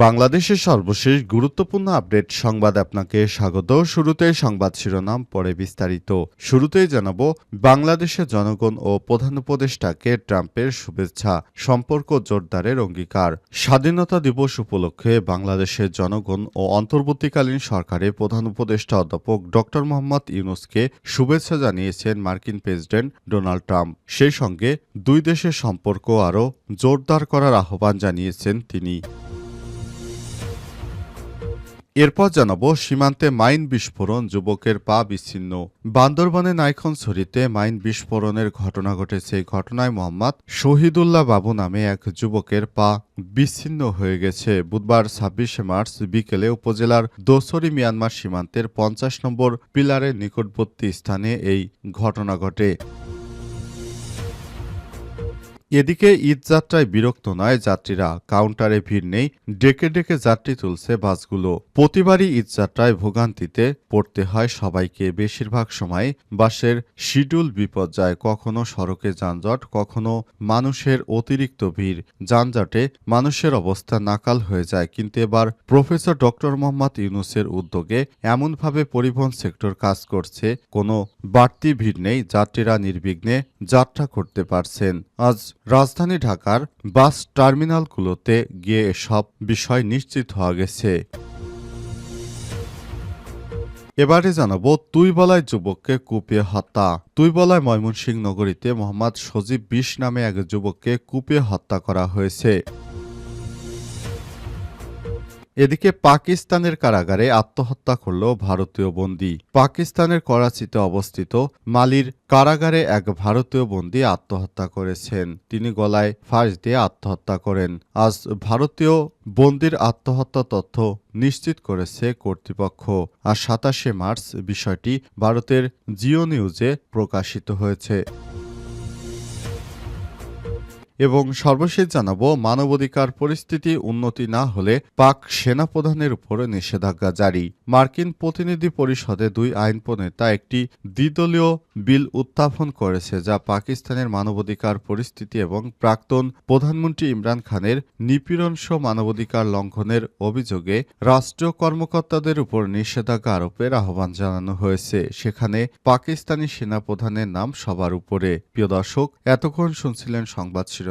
বাংলাদেশের সর্বশেষ গুরুত্বপূর্ণ আপডেট সংবাদ আপনাকে স্বাগত। শুরুতে সংবাদ শিরোনাম, পরে বিস্তারিত। শুরুতেই জানাব, বাংলাদেশের জনগণ ও প্রধান উপদেষ্টাকে ট্রাম্পের শুভেচ্ছা, সম্পর্ক জোরদারের অঙ্গীকার। স্বাধীনতা দিবস উপলক্ষে বাংলাদেশের জনগণ ও অন্তর্বর্তীকালীন সরকারের প্রধান উপদেষ্টা অধ্যাপক ড মোহাম্মদ ইউনুসকে শুভেচ্ছা জানিয়েছেন মার্কিন প্রেসিডেন্ট ডোনাল্ড ট্রাম্প। সেই সঙ্গে দুই দেশের সম্পর্ক আরও জোরদার করার আহ্বান জানিয়েছেন তিনি। এরপর জানাব সীমান্তে মাইন বিস্ফোরণ যুবকের পা বিচ্ছিন্ন। বান্দরবানের নাইখনছড়িতে মাইন বিস্ফোরণের ঘটনা ঘটেছে। এই ঘটনায় মোহাম্মদ শহীদুল্লাহ বাবু নামে এক যুবকের পা বিচ্ছিন্ন হয়ে গেছে। বুধবার ছাব্বিশে মার্চ বিকেলে উপজেলার দোসরি মিয়ানমার সীমান্তের পঞ্চাশ নম্বর পিলারের নিকটবর্তী স্থানে এই ঘটনা ঘটে। এদিকে ঈদযাত্রায় বিরক্ত নয় যাত্রীরা, কাউন্টারে ভিড় নেই, ডেকে ডেকে যাত্রী তুলছে বাসগুলো। প্রতিবারই ঈদযাত্রায় ভোগান্তিতে পড়তে হয় সবাইকে। বেশিরভাগ সময় বাসের শিডিউল বিপর্যয়, কখনো সড়কে যানজট, কখনো মানুষের অতিরিক্ত ভিড়। যানজটে মানুষের অবস্থা নাকাল হয়ে যায়, কিন্তু এবার প্রফেসর ডক্টর মোহাম্মদ ইউনুসের উদ্যোগে এমনভাবে পরিবহন সেক্টর কাজ করছে, কোনো বাড়তি ভিড় নেই, যাত্রীরা নির্বিঘ্নে যাত্রা করতে পারছেন। আজ রাজধানী ঢাকার বাস টার্মিনালগুলোতে গিয়ে এসব বিষয় নিশ্চিত হওয়া গেছে। এবারে জানাব তুই বলায় যুবককে কুপিয়ে হত্যা। তুই বলায় ময়মনসিংহ নগরীতে মোহাম্মদ সজীব বিশ নামে এক যুবককে কুপিয়ে হত্যা করা হয়েছে। এদিকে পাকিস্তানের কারাগারে আত্মহত্যা করল ভারতীয় বন্দী। পাকিস্তানের করাচিতে অবস্থিত মালির কারাগারে এক ভারতীয় বন্দী আত্মহত্যা করেছেন। তিনি গলায় ফাঁস দিয়ে আত্মহত্যা করেন। আজ ভারতীয় বন্দির আত্মহত্যা তথ্য নিশ্চিত করেছে কর্তৃপক্ষ। আর সাতাশে মার্চ বিষয়টি ভারতের জিও নিউজে প্রকাশিত হয়েছে। এবং সর্বশেষ জানাব, মানবাধিকার পরিস্থিতি উন্নতি না হলে পাক সেনাপ্রধানের উপর নিষেধাজ্ঞা জারি। মার্কিন প্রতিনিধি পরিষদে দুই আইন প্রণেতা একটি দ্বিদলীয় বিল উত্থাপন করেছে, যা পাকিস্তানের মানবাধিকার পরিস্থিতি এবং প্রাক্তন প্রধানমন্ত্রী ইমরান খানের নিপীড়নসহ মানবাধিকার লঙ্ঘনের অভিযোগে রাষ্ট্রীয় কর্মকর্তাদের উপর নিষেধাজ্ঞা আরোপের আহ্বান জানানো হয়েছে। সেখানে পাকিস্তানি সেনাপ্রধানের নাম সবার উপরে। প্রিয় দর্শক, এতক্ষণ শুনছিলেন সংবাদ শিরোনাম।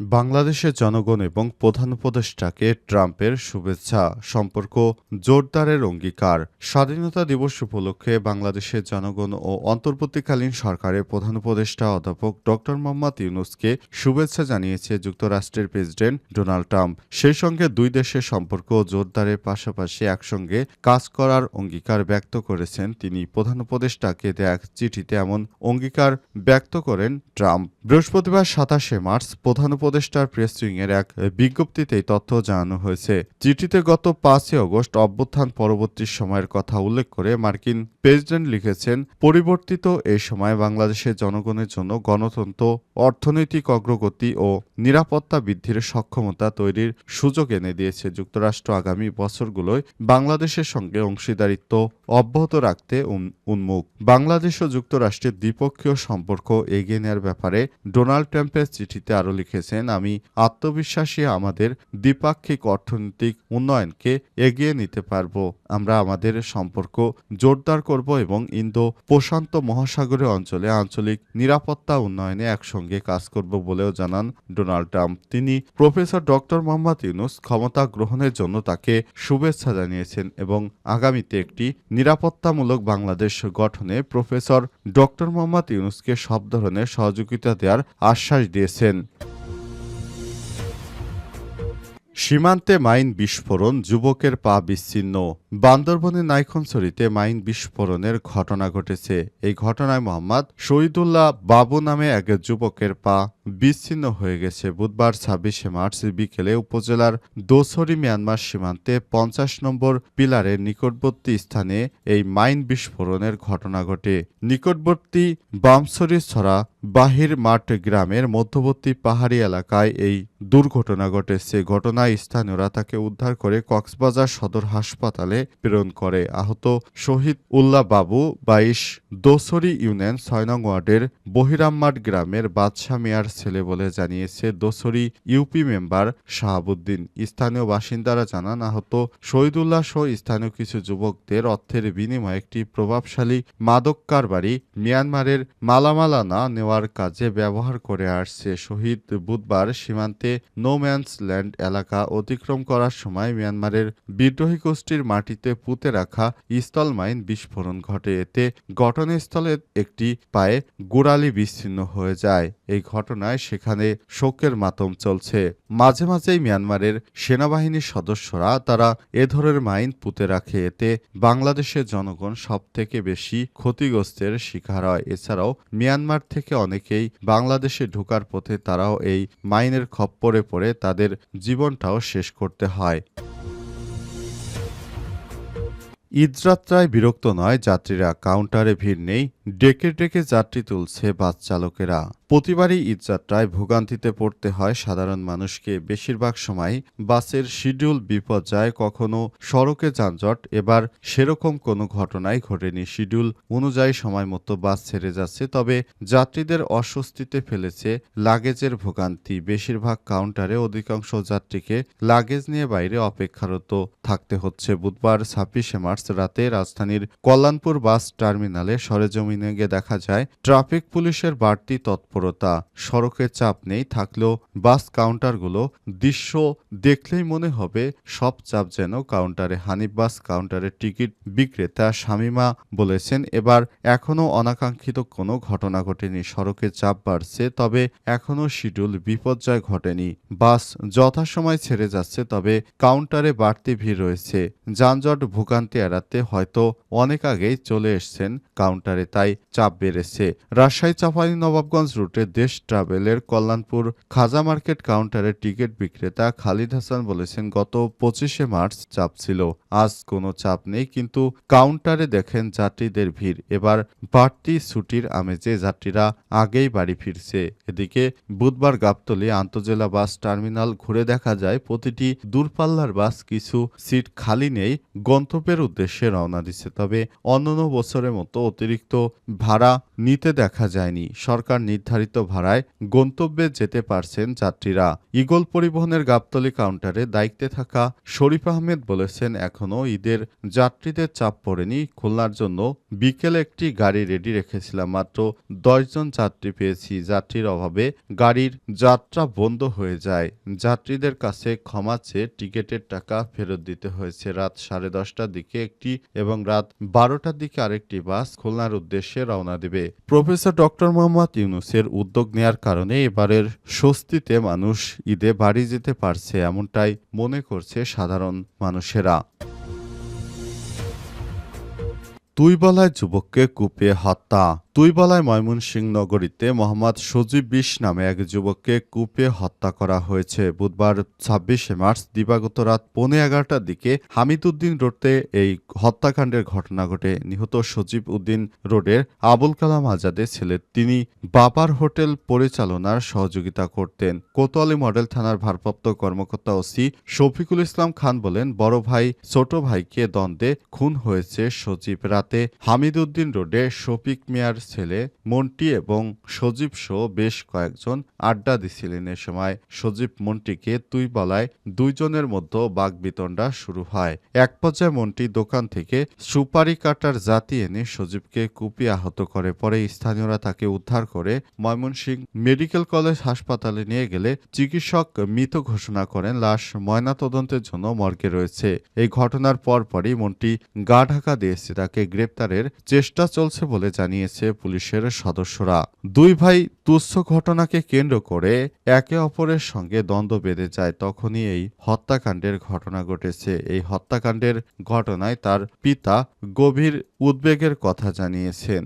বাংলাদেশের জনগণ এবং প্রধান উপদেষ্টাকে ট্রাম্পের শুভেচ্ছা, সম্পর্ক, জোরদারের অঙ্গীকার, স্বাধীনতা দিবস উপলক্ষে বাংলাদেশের জনগণ ও অন্তর্বর্তীকালীন সরকারের প্রধান উপদেষ্টা অধ্যাপক ড মোহাম্মদ ইউনুসকে শুভেচ্ছা জানিয়েছে যুক্তরাষ্ট্রের প্রেসিডেন্ট ডোনাল্ড ট্রাম্প। সেই সঙ্গে দুই দেশের সম্পর্ক জোরদারের পাশাপাশি একসঙ্গে কাজ করার অঙ্গীকার ব্যক্ত করেছেন তিনি। প্রধান উপদেষ্টাকে দেয়া এক চিঠিতে এমন অঙ্গীকার ব্যক্ত করেন ট্রাম্প। বৃহস্পতিবার সাতাশে মার্চ প্রধান উপদেষ্টার প্রেস উইংয়ের এক বিজ্ঞপ্তিতে তথ্য জানানো হয়েছে। চিঠিতে গত পাঁচই অগস্ট অভ্যুত্থান পরবর্তী সময়ের কথা উল্লেখ করে মার্কিন প্রেসিডেন্ট লিখেছেন, পরিবর্তিত এই সময় বাংলাদেশের জনগণের জন্য গণতন্ত্র, অর্থনৈতিক অগ্রগতি ও নিরাপত্তা বৃদ্ধির সক্ষমতা তৈরির সুযোগ এনে দিয়েছে। যুক্তরাষ্ট্র আগামী বছরগুলোয় বাংলাদেশের সঙ্গে অংশীদারিত্ব অব্যাহত রাখতে উন্মুখ। বাংলাদেশ ও যুক্তরাষ্ট্রের দ্বিপক্ষীয় সম্পর্ক এগিয়ে নেওয়ার ব্যাপারে ডোনাল্ড ট্রাম্পের চিঠিতে আরও লিখেছেন আমি আত্মবিশ্বাসী আমাদের দ্বিপাক্ষিক অর্থনৈতিক উন্নয়নকে এগিয়ে নিতে পারব। আমরা আমাদের সম্পর্ক জোরদার করব এবং ইন্দো প্রশান্ত মহাসাগরীয় অঞ্চলে আঞ্চলিক নিরাপত্তা উন্নয়নে একসঙ্গে কাজ করব বলেও জানান ডোনাল্ড ট্রাম্প। তিনি প্রফেসর ডক্টর মোহাম্মদ ইউনুস ক্ষমতা গ্রহণের জন্য তাকে শুভেচ্ছা জানিয়েছেন এবং আগামীতে একটি নিরাপত্তামূলক বাংলাদেশ গঠনে প্রফেসর ডক্টর মোহাম্মদ ইউনুসকে সব ধরনের সহযোগিতা দেওয়ার আশ্বাস দিয়েছেন। সীমান্তে মাইন বিস্ফোরণ যুবকের পা বিচ্ছিন্ন। বান্দরবনের নাইখনছড়িতে মাইন বিস্ফোরণের ঘটনা ঘটেছে। এই ঘটনায় মোহাম্মদ শহীদুল্লাহ বাবু নামে এক যুবকের পা বিচ্ছিন্ন হয়ে গেছে। বুধবার ছাব্বিশে মার্চ বিকেলে উপজেলার দোসরি মিয়ানমার সীমান্তে পঞ্চাশ নম্বর পিলারের নিকটবর্তী স্থানে এই মাইন বিস্ফোরণের ঘটনা ঘটে। নিকটবর্তী বামসরি ছড়া বাহির মাঠ গ্রামের মধ্যবর্তী পাহাড়ি এলাকায় এই দুর্ঘটনা ঘটেছে। ঘটনায় স্থানীয়রা তাকে উদ্ধার করে কক্সবাজার সদর হাসপাতালে প্রেরণ করে। আহত শহীদ উল্লাহ বাবু বাইশ, দোসরি ইউনিয়ন ছয় নং ওয়ার্ডের বহিরাম্মাট গ্রামের বাদশাহ মিয়ার ছেলে বলে জানিয়েছে দোসরি ইউপি মেম্বার শাহাবুদ্দিন। স্থানীয় বাসিন্দারা জানান, আহত শহীদুল্লাহ সহ স্থানীয় কিছু যুবকদের অর্থের বিনিময়ে একটি প্রভাবশালী মাদক কারবারি মিয়ানমারের মালামালানা নেওয়ার কাজে ব্যবহার করে আসছে। শহীদ বুধবার সীমান্তে নোম্যান্স ল্যান্ড এলাকা অতিক্রম করার সময় মিয়ানমারের বিদ্রোহী গোষ্ঠীর মাটিতে পুঁতে রাখা স্থল মাইন বিস্ফোরণ ঘটে। এতে ঘটনাস্থলে একটি পায়ে গোড়ালি বিচ্ছিন্ন হয়ে যায়। এই ঘটনায় সেখানে শোকের মাতম চলছে। মাঝে মাঝেই মিয়ানমারের সেনাবাহিনীর সদস্যরা তারা এ ধরনের মাইন পুঁতে রাখে। এতে বাংলাদেশের জনগণ সব থেকে বেশি ক্ষতিগ্রস্তের শিকার হয়। এছাড়াও মিয়ানমার থেকে অনেকেই বাংলাদেশে ঢোকার পথে তারাও এই মাইনের খপ্পরে পড়ে। তাদের জীবনটাও শেষ করতে হয়। ঈদযাত্রায় বিরক্ত নয় যাত্রীরা কাউন্টারে ভিড় নেই। ডেকে ডেকে যাত্রী তুলছে বাস চালকেরা। প্রতিবারই ঈদযাত্রায় ভোগান্তিতে পড়তে হয় সাধারণ মানুষকে। বেশিরভাগ সময় বাসের শিডিউল বিপর্যয় কখনো সড়কে যানজট, এবার সেরকম কোনো ঘটনাই ঘটেনি। শিডিউল অনুযায়ী সময় মতো বাস ছেড়ে যাচ্ছে, তবে যাত্রীদের অস্বস্তিতে ফেলেছে লাগেজের ভোগান্তি। বেশিরভাগ কাউন্টারে অধিকাংশ যাত্রীকে লাগেজ নিয়ে বাইরে অপেক্ষারত থাকতে হচ্ছে। বুধবার ছাব্বিশে মার্চ রাতে রাজধানীর কল্যাণপুর বাস টার্মিনালে সরেজমিনে গিয়ে দেখা যায়, ট্রাফিক পুলিশের বাড়তি তৎপরতা। সড়কে চাপ নেই থাকলেও বাস কাউন্টারগুলো দৃশ্য দেখলেই মনে হবে সব চাপ যেন কাউন্টারে হানিফ বাস কাউন্টারের টিকিট বিক্রেতা শামিমা বলেছেন। এবার এখনও অনাকাঙ্ক্ষিত কোনো ঘটনা ঘটেনি। সড়কে চাপ বাড়ছে, তবে এখনও শিডিউল বিপর্যয় ঘটেনি। বাস যথাসময় ছেড়ে যাচ্ছে, তবে কাউন্টারে বাড়তি ভিড় রয়েছে। যানজট ভোগান্তি এড়াতে হয়তো অনেক আগেই চলে এসছেন কাউন্টারে, তাই চাপ বেড়েছে। রাজশাহী চাপাই নবাবগঞ্জ রুটে দেশ ট্রাভেলের কল্যাণপুর খাজা মার্কেট কাউন্টারের টিকিট বিক্রেতা খালিদ হাসান বলেছেন, গত পঁচিশে মার্চ চাপ ছিল। আজ কোনো চাপ নেই, কিন্তু কাউন্টারে দেখেন যাত্রীদের ভিড়। এবার বাড়তি ছুটির আমেজে যাত্রীরা আগেই বাড়ি ফিরছে। এদিকে বুধবার গাবতলী আন্তজেলা বাস টার্মিনাল ঘুরে দেখা যায়, প্রতিটি দূরপাল্লার বাস কিছু সিট খালি নেই, গন্তব্যের উদ্দেশ্যে রওনা দিচ্ছে। তবে অন্যান্য বছরের মতো অতিরিক্ত ভাড়া নিতে দেখা যায়নি। সরকার নির্ধারিত ভাড়ায় গন্তব্যে যেতে পারছেন যাত্রীরা। ইগল পরিবহনের গাবতলী কাউন্টারে দায়িত্বে থাকা শরীফ আহমেদ বলেছেন, এখনও ঈদের যাত্রীদের চাপ পড়েনি। খুলনার জন্য বিকেলে একটি গাড়ি রেডি রেখেছিলাম। মাত্র দশজন যাত্রী পেয়েছি। যাত্রীর অভাবে গাড়ির যাত্রা বন্ধ হয়ে যায়। যাত্রীদের কাছে ক্ষমা চেয়ে টিকিটের টাকা ফেরত দিতে হয়েছে। রাত সাড়ে দশটার দিকে একটি এবং রাত বারোটার দিকে আরেকটি বাস খুলনার উদ্দেশ্যে রওনা দেবে। প্রফেসর ডক্টর মোহাম্মদ ইউনুসের উদ্যোগ নেয়ার কারণে এবারের স্বস্তিতে মানুষ ঈদে বাড়ি যেতে পারছে এমনটাই মনে করছে সাধারণ মানুষেরা। তুই বলায় যুবককে কুপিয়ে হত্যা। তুই বলায় ময়মনসিংহ নগরীতে মোহাম্মদ সজীব বিশ নামে এক যুবককে কুপিয়ে হত্যা করা হয়েছে। বুধবার ছাব্বিশে মার্চ দিবাগত রাত পৌনে এগারোটার দিকে হামিদউদ্দিন রোডে এই হত্যাকাণ্ডের ঘটনা ঘটে। নিহত সজীব উদ্দিন রোডের আবুল কালাম আজাদের ছেলে, তিনি বাবার হোটেল পরিচালনার সহযোগিতা করতেন। কোতোয়ালি মডেল থানার ভারপ্রাপ্ত কর্মকর্তা ওসি শফিকুল ইসলাম খান বলেন, বড় ভাই, ছোট ভাইকে দ্বন্দ্বে খুন হয়েছে সজীব। রাতে হামিদউদ্দিন রোডে শফিক মিয়ার ছেলে মন্টি এবং সজীব সহ বেশ কয়েকজন আড্ডা দিছিলেন এ সময়। সজীব মন্টিকে তুই বলায় দুইজনের মধ্যে বাগবিতণ্ডা শুরু হয়। এক পর্যায়ে মন্টি দোকান থেকে সুপারি কাটার জাতি এনে সজীবকে কুপিয়ে আহত করে। পরে স্থানীয়রা তাকে উদ্ধার করে ময়মনসিংহ মেডিকেল কলেজ হাসপাতালে নিয়ে গেলে চিকিৎসক মৃত ঘোষণা করেন, লাশ ময়নাতদন্তের জন্য মর্গে রয়েছে। এই ঘটনার পরপরই মন্টি গা ঢাকা দিয়েছে। তাকে গ্রেপ্তারের চেষ্টা চলছে বলে জানিয়েছে পুলিশের সদস্যরা। দুই ভাই তুচ্ছ ঘটনাকে কেন্দ্র করে একে অপরের সঙ্গে দ্বন্দ্ব বেঁধে যায়। তখনই এই হত্যাকাণ্ডের ঘটনা ঘটেছে। এই হত্যাকাণ্ডের ঘটনায় তার পিতা গভীর উদ্বেগের কথা জানিয়েছেন।